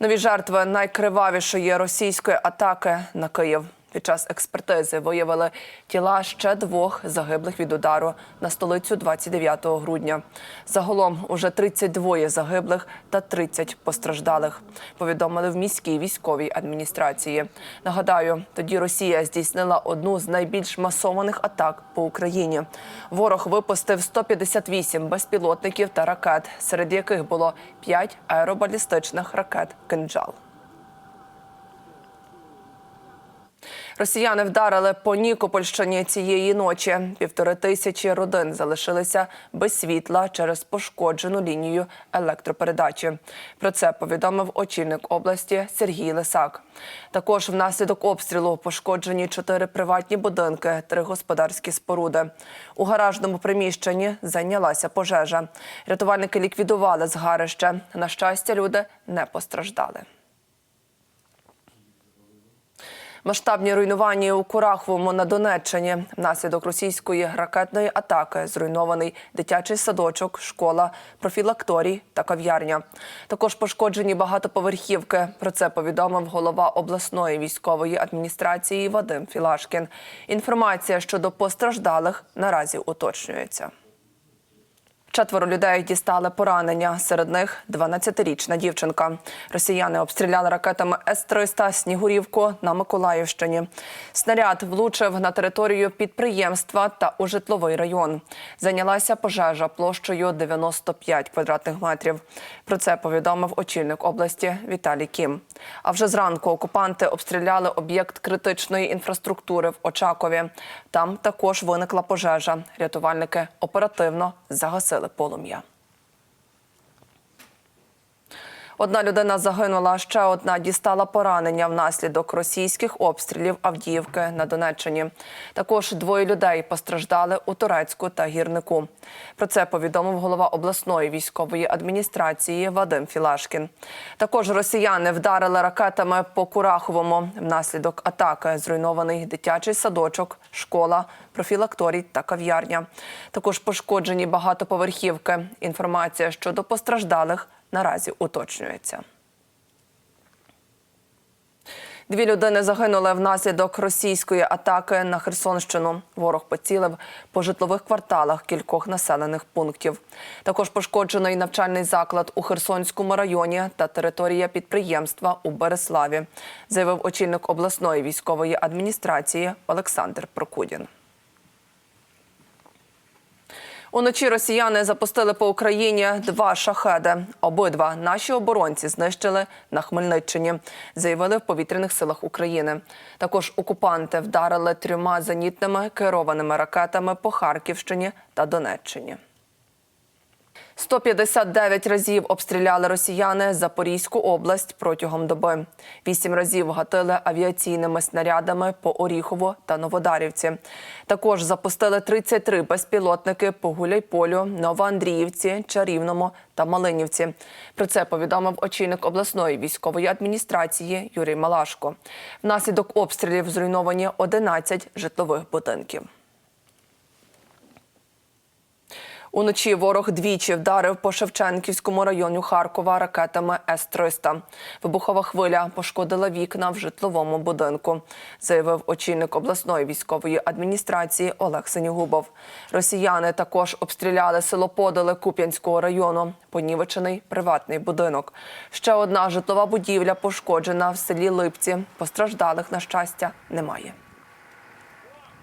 Нові жертви найкривавішої російської атаки на Київ. Під час експертизи виявили тіла ще двох загиблих від удару на столицю 29 грудня. Загалом уже 32 загиблих та 30 постраждалих. Повідомили в міській військовій адміністрації. Нагадаю, тоді Росія здійснила одну з найбільш масованих атак по Україні. Ворог випустив 158 безпілотників та ракет, серед яких було 5 аеробалістичних ракет «Кинджал». Росіяни вдарили по Нікопольщині цієї ночі. Півтори тисячі родин залишилися без світла через пошкоджену лінію електропередачі. Про це повідомив очільник області Сергій Лисак. Також внаслідок обстрілу пошкоджені чотири приватні будинки, три господарські споруди. У гаражному приміщенні зайнялася пожежа. Рятувальники ліквідували згарище. На щастя, люди не постраждали. Масштабні руйнування у Кураховому на Донеччині внаслідок російської ракетної атаки зруйнований дитячий садочок, школа, профілакторій та кав'ярня. Також пошкоджені багатоповерхівки. Про це повідомив голова обласної військової адміністрації Вадим Філашкін. Інформація щодо постраждалих наразі уточнюється. Четверо людей дістали поранення. Серед них 12-річна дівчинка. Росіяни обстріляли ракетами С-300 Снігурівку на Миколаївщині. Снаряд влучив на територію підприємства та у житловий район. Зайнялася пожежа площею 95 квадратних метрів. Про це повідомив очільник області Віталій Кім. А вже зранку окупанти обстріляли об'єкт критичної інфраструктури в Очакові. Там також виникла пожежа. Рятувальники оперативно загасили полум'я. Одна людина загинула, ще одна дістала поранення внаслідок російських обстрілів Авдіївки на Донеччині. Також двоє людей постраждали у Турецьку та гірнику. Про це повідомив голова обласної військової адміністрації Вадим Філашкін. Також росіяни вдарили ракетами по Кураховому. Внаслідок атаки зруйнований дитячий садочок, школа, профілакторій та кав'ярня. Також пошкоджені багатоповерхівки. Інформація щодо постраждалих наразі уточнюється. Дві людини загинули внаслідок російської атаки на Херсонщину. Ворог поцілив по житлових кварталах кількох населених пунктів. Також пошкоджений навчальний заклад у Херсонському районі та територія підприємства у Береславі, заявив очільник обласної військової адміністрації Олександр Прокудін. Уночі росіяни запустили по Україні два шахеди. Обидва наші оборонці знищили на Хмельниччині, заявили в повітряних силах України. Також окупанти вдарили трьома зенітними керованими ракетами по Харківщині та Донеччині. 159 разів обстріляли росіяни Запорізьку область протягом доби. Вісім разів гатили авіаційними снарядами по Оріхово та Новодарівці. Також запустили 33 безпілотники по Гуляйполю, Новоандріївці, Чарівному та Малинівці. Про це повідомив очільник обласної військової адміністрації Юрій Малашко. Внаслідок обстрілів зруйновані 11 житлових будинків. Уночі ворог двічі вдарив по Шевченківському району Харкова ракетами С-300. Вибухова хвиля пошкодила вікна в житловому будинку, заявив очільник обласної військової адміністрації Олег Синігубов. Росіяни також обстріляли село Подоле Куп'янського району, понівечений приватний будинок. Ще одна житлова будівля пошкоджена в селі Липці. Постраждалих, на щастя, немає.